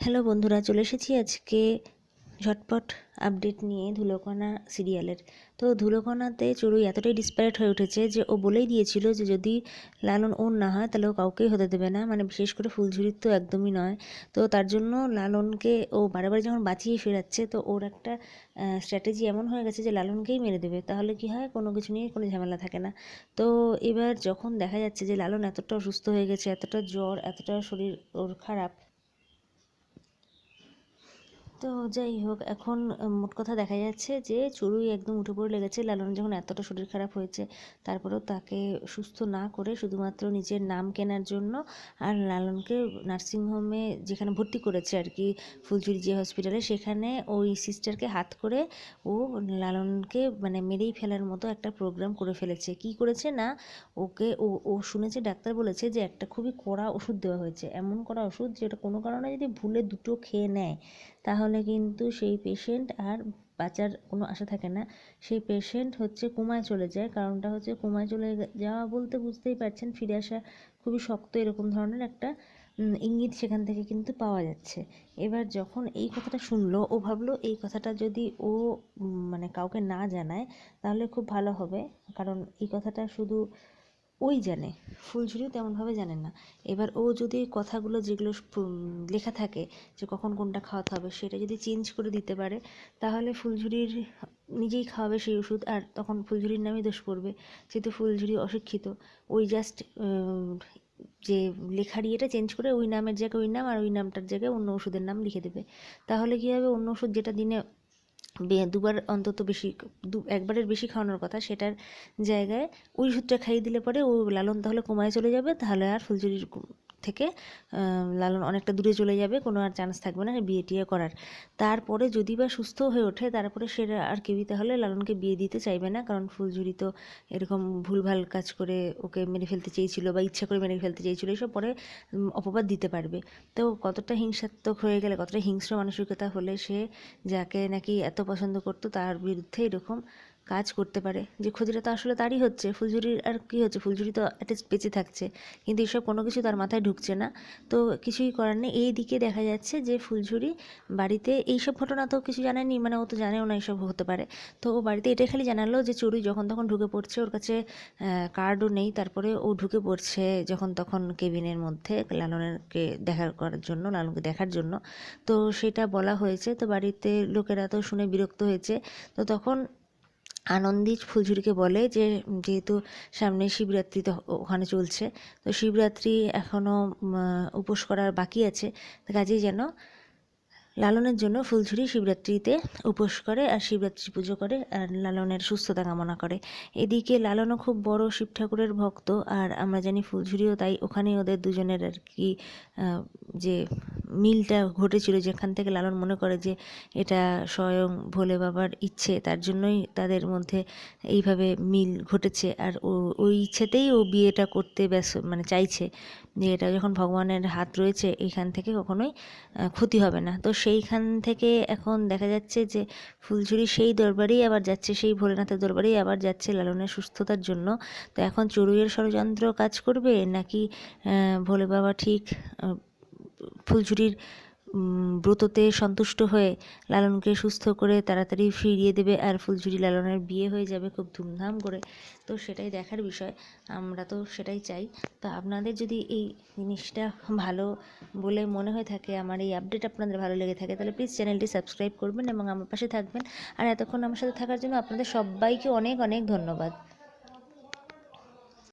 Hello বন্ধুরা, চলে এসেছি আজকে ঝটপট আপডেট নিয়ে ধুলোকণা সিরিয়ালের। তো ধুলোকণাতে চড়ুই এতটাই ডিসপারেট হয়ে উঠেছে যে ও বলেই দিয়েছিল যে যদি লালন ওর না হয় তাহলে ও কাউকেই হতে দেবে না মানে বিশেষ করে ফুলঝুরির তো একদমই নয়। তো তার জন্য লালনকে ও বারে যখন বাঁচিয়ে ফেরাচ্ছে, তো ওর একটা স্ট্র্যাটেজি এমন হয়ে গেছে যে লালনকেই মেরে দেবে, তাহলে কি হয়? কোনো কিছু নিয়ে কোনো ঝামেলা থাকে না। তো এবার যখন দেখা যাচ্ছে যে লালন এতটা অসুস্থ হয়ে গেছে, এতটা জ্বর, এতটা শরীর ওর খারাপ তো যাই হোক, এখন মোট কথা দেখা যাচ্ছে যে চড়ুই একদম উঠে পড়ে লেগেছে। লালন যখন এতটা শরীর খারাপ হয়েছে, তারপরেও তাকে সুস্থ না করে শুধুমাত্র নিজের নাম কেনার জন্য আর লালনকে নার্সিংহোমে যেখানে ভর্তি করেছে আর কি ফুলচুরি যে হসপিটালে সেখানে ওই সিস্টারকে হাত করে ও লালনকে মানে মেরেই ফেলার মতো একটা প্রোগ্রাম করে ফেলেছে। কি করেছে না, ওকে, ও ও শুনেছে, ডাক্তার বলেছে যে একটা খুবই কড়া ওষুধ দেওয়া হয়েছে। এমন কড়া ওষুধ যেটা কোনো কারণে যদি ভুলে দুটো খেয়ে নেয় তাহলে কিন্তু সেই পেশেন্ট আর বাঁচার কোনো আশা থাকে না। সেই পেশেন্ট হচ্ছে কোমায় চলে যায়। কারণটা হচ্ছে কোমায় চলে যাওয়া বলতে বুঝতেই পারছেন, ফিরে আসা খুবই শক্ত এরকম ধরনের একটা ইঙ্গিত সেখান থেকে কিন্তু পাওয়া যাচ্ছে। এবার যখন এই কথাটা শুনলো, ও ভাবলো এই কথাটা যদি ও মানে কাউকে না জানায়, তাহলে খুব ভালো হবে। কারণ এই কথাটা শুধু ওই জানে, ফুলঝুরিও তেমনভাবে জানে না। এবার ও যদি কথাগুলো যেগুলো লেখা থাকে যে কখন কোনটা খাওয়াতে হবে সেটা যদি চেঞ্জ করে দিতে পারে, তাহলে ফুলঝুরির নিজেই খাওয়াবে সেই ওষুধ আর তখন ফুলঝুরির নামে দোষ পড়বে। যেহেতু ফুলঝুরি অশিক্ষিত, ওই জাস্ট যে লেখার ইয়েটা চেঞ্জ করে ওই নামের জায়গায় ওই নাম আর ওই নামটার জায়গায় অন্য ওষুধের নাম লিখে দেবে। তাহলে কী হবে? অন্য ওষুধ যেটা দিনে দুবার অন্তত বেশি, দু, একবারের বেশি খাওয়ানোর কথা, সেটার জায়গায় ওই ওষুধটা খাইয়ে দিলে পরে ও লালন তাহলে কমায় চলে যাবে, তাহলে আর ফুলঝুরির থেকে লালন অনেকটা দূরে চলে যাবে, কোনো আর চান্স থাকবে না বিয়ে টিয়ে করার। তারপরে যদি বা সুস্থ হয়ে ওঠে, তারপরে সে আর কেউই তাহলে লালনকে বিয়ে দিতে চাইবে না, কারণ ফুলঝুরি তো এরকম ভুলভাল কাজ করে ওকে মেরে ফেলতে চেয়েছিল বা ইচ্ছা করে মেরে ফেলতে চেয়েছিল, এসব পরে অপবাদ দিতে পারবে। তো কতটা হিংসাত্মক হয়ে গেলে, কতটা হিংস্র মানসিকতা হলে সে যাকে নাকি এত পছন্দ করতো, তার বিরুদ্ধে এরকম কাজ করতে পারে। যে ক্ষতিটা তো আসলে তারই হচ্ছে, ফুলঝুরির আর কী হচ্ছে, ফুলঝুরি তো অ্যাটলিস্ট বেঁচে থাকছে, কিন্তু এসব কোনো কিছু তার মাথায় ঢুকছে না। তো কিছুই করার নেই। এই দিকে দেখা যাচ্ছে যে ফুলঝুরি বাড়িতে এইসব ঘটনা তো কিছু জানেনি মানে ও তো জানেও না এইসব হতে পারে। তো ও বাড়িতে এটাই খালি জানালো যে চুরি যখন তখন ঢুকে পড়ছে, ওর কাছে কার্ডও নেই। তারপরে ও ঢুকে পড়ছে যখন তখন কেবিনের মধ্যে লালনেরকে দেখা করার জন্য, লালনকে দেখার জন্য। তো সেটা বলা হয়েছে। তো বাড়িতে লোকেরা তো শুনে বিরক্ত হয়েছে। তো তখন আনন্দী ফুলঝুরিকে বলে যে যেহেতু সামনে শিবরাত্রি তো ওখানে চলছে, তো শিবরাত্রি এখনও উপোস করার বাকি আছে। কাজেই যেন লালনের জন্য ফুলঝুরি শিবরাত্রিতে উপোস করে আর শিবরাত্রি পুজো করে আর লালনের সুস্থতা কামনা করে। এদিকে লালনও খুব বড় শিব ঠাকুরের ভক্ত আর আমরা জানি ফুলঝুরিও তাই, ওখানেই ওদের দুজনের আর কি যে মিলটা ঘটেছিল যেখান থেকে লালন মনে করে যে এটা স্বয়ং ভোলে বাবার ইচ্ছে, তার জন্যই তাদের মধ্যে এইভাবে মিল ঘটেছে। আর ও ওই ইচ্ছেতেই ও বিয়েটা করতে ব্যাস মানে চাইছে যে এটা যখন ভগবানের হাত রয়েছে এইখান থেকে কখনোই ক্ষতি হবে না। তো সেইখান থেকে এখন দেখা যাচ্ছে যে ফুলঝুরি সেই দরবারেই আবার যাচ্ছে, সেই ভোলেনাথের দরবারেই আবার যাচ্ছে লালনের সুস্থতার জন্য। তো এখন চড়ুইয়ের ষড়যন্ত্র কাজ করবে নাকি ভোলে বাবা ঠিক ফুলঝুরির ব্রততে সন্তুষ্ট হয়ে লালনকে সুস্থ করে তাড়াতাড়ি ফিরিয়ে দেবে আর ফুলঝুরি লালনের বিয়ে হয়ে যাবে খুব ধুমধাম করে। তো সেটাই দেখার বিষয়, আমরা তো সেটাই চাই। তো আপনাদের যদি এই জিনিসটা ভালো বলে মনে হয়ে থাকে, আমার এই আপডেট আপনাদের ভালো লেগে থাকে, তাহলে প্লিজ চ্যানেলটি সাবস্ক্রাইব করবেন এবং আমার পাশে থাকবেন। আর এতক্ষণ আমার সাথে থাকার জন্য আপনাদের সবাইকে অনেক অনেক ধন্যবাদ।